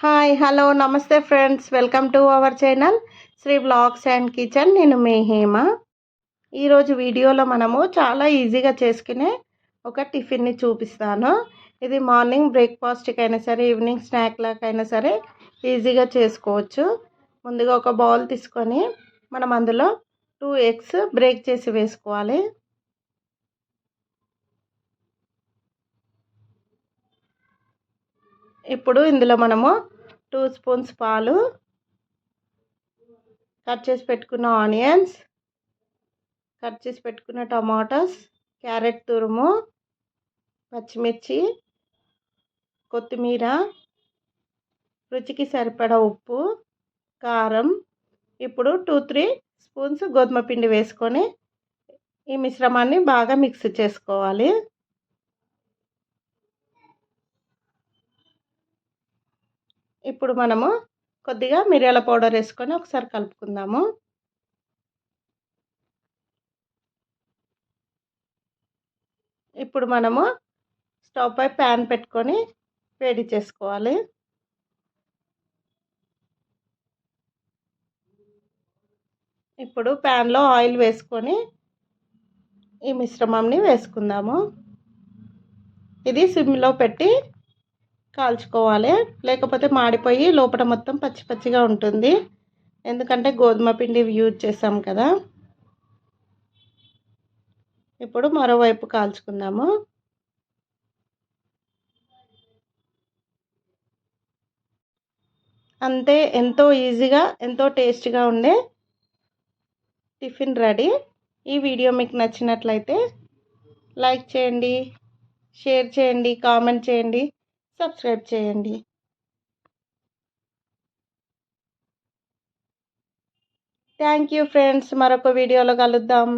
Hi hello నమస్తే friends welcome to our channel Sri blogs and kitchen నేను మీ హేమ. ఈరోజు వీడియోలో మనము చాలా ఈజీగా చేసుకునే ఒక టిఫిన్ని చూపిస్తాను. ఇది మార్నింగ్ బ్రేక్ఫాస్ట్కి అయినా సరే ఈవినింగ్ స్నాక్లకైనా సరే ఈజీగా చేసుకోవచ్చు. ముందుగా ఒక బౌల్ తీసుకొని మనం అందులో టూ ఎగ్స్ బ్రేక్ చేసి వేసుకోవాలి. ఇప్పుడు ఇందులో మనము టూ స్పూన్స్ పాలు కట్ చేసి పెట్టుకున్న ఆనియన్స్ కట్ చేసి పెట్టుకున్న టమాటాస్ క్యారెట్ తురుము పచ్చిమిర్చి కొత్తిమీర రుచికి సరిపడా ఉప్పు కారం ఇప్పుడు టూ త్రీ స్పూన్స్ గోధుమ పిండి వేసుకొని ఈ మిశ్రమాన్ని బాగా మిక్స్ చేసుకోవాలి. ఇప్పుడు మనము కొద్దిగా మిరియాల పౌడర్ వేసుకొని ఒకసారి కలుపుకుందాము. ఇప్పుడు మనము స్టవ్ పై ప్యాన్ పెట్టుకొని వేడి చేసుకోవాలి. ఇప్పుడు ప్యాన్లో ఆయిల్ వేసుకొని ఈ మిశ్రమంని వేసుకుందాము. ఇది సిమ్లో పెట్టి కాల్చుకోవాలి. లేకపోతే మాడిపోయి లోపల మొత్తం పచ్చి పచ్చిగా ఉంటుంది. ఎందుకంటే గోధుమ పిండి యూజ్ చేసాం కదా. ఇప్పుడు మరోవైపు కాల్చుకుందాము. అంతే ఎంతో ఈజీగా ఎంతో టేస్ట్గా ఉండే టిఫిన్ రెడీ. ఈ వీడియో మీకు నచ్చినట్లయితే లైక్ చేయండి షేర్ చేయండి కామెంట్ చేయండి. సబ్స్క్రైబ్ చేయండి. థ్యాంక్ యూ ఫ్రెండ్స్ మరొక వీడియోలో కలుద్దాం.